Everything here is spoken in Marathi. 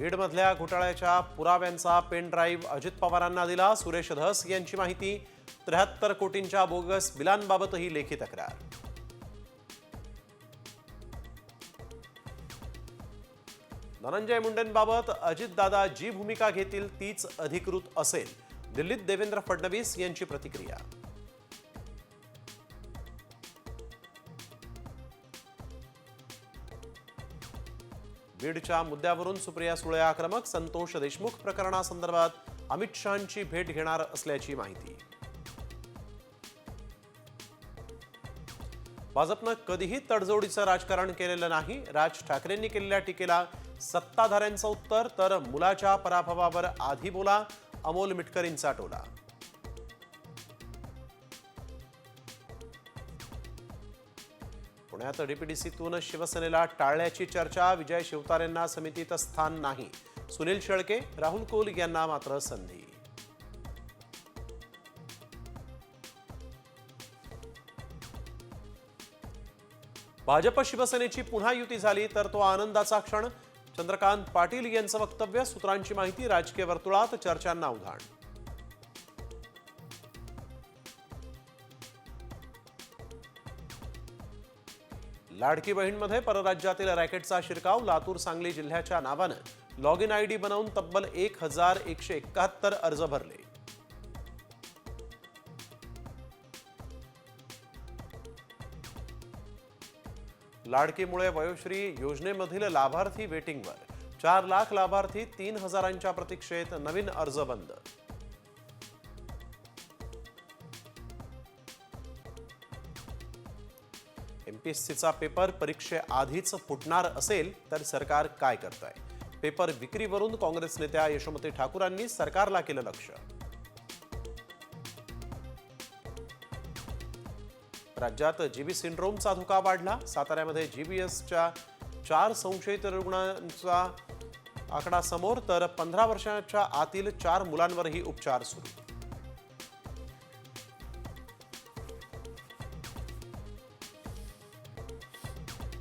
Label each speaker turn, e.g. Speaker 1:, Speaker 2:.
Speaker 1: बीडमधल्या घोटाळ्याच्या पुराव्यांचा पेन ड्राईव्ह अजित पवारांना दिला सुरेश धस यांची माहिती त्र्याहत्तर कोटींच्या बोगस बिलांबाबतही लेखी तक्रार. धनंजय मुंडेंबाबत अजितदादा जी भूमिका घेतील तीच अधिकृत असेल. दिल्लीत देवेंद्र फडणवीस यांची प्रतिक्रिया. बीडच्या मुद्द्यावरून सुप्रिया सुळे आक्रमक संतोष देशमुख प्रकरणासंदर्भात अमित शहांची भेट घेणार असल्याची माहिती. भाजपनं कधीही तडजोडीचं राजकारण केलेलं नाही. राज ठाकरेंनी केलेल्या टीकेला सत्ताधाऱ्यांचं उत्तर तर मुलाच्या पराभवावर आधी बोला अमोल मिटकरींचा टोला. पुण्यात डीपीडीसीतून शिवसेनेला टाळण्याची चर्चा विजय शिवतारेंना समितीत स्थान नाही. सुनील शेळके राहुल कोल यांना मात्र संधी. भाजप शिवसेनेची पुन्हा युती झाली तर तो आनंदाचा क्षण. चंद्रकांत पाटील यांचं वक्तव्य सूत्रांची माहिती राजकीय वर्तुळात चर्चांना उधाण. लाडकी बहीणमध्ये परराज्यातील रॅकेटचा शिरकाव लातूर सांगली जिल्ह्याच्या नावानं. लॉग इन आय डी बनवून तब्बल एक हजार एकशे एकाहत्तर अर्ज भरले. लाडकीमुळे वयोश्री योजनेमधील लाभार्थी वेटिंगवर. चार लाख लाभार्थी तीन हजारांच्या प्रतीक्षेत नवीन अर्ज बंद. एमपीएससीचा पेपर परीक्षेआधीच फुटणार असेल तर सरकार काय करत आहे पेपर विक्रीवरून काँग्रेस नेत्या यशोमती ठाकूरांनी सरकारला केलं लक्ष. राज्यात जीबी सिंड्रोमचा धोका वाढला. साताऱ्यामध्ये जीबीएसच्या चार संशयित रुग्णांचा आकडा समोर तर पंधरा वर्षाच्या आतील चार मुलांवरही उपचार सुरू.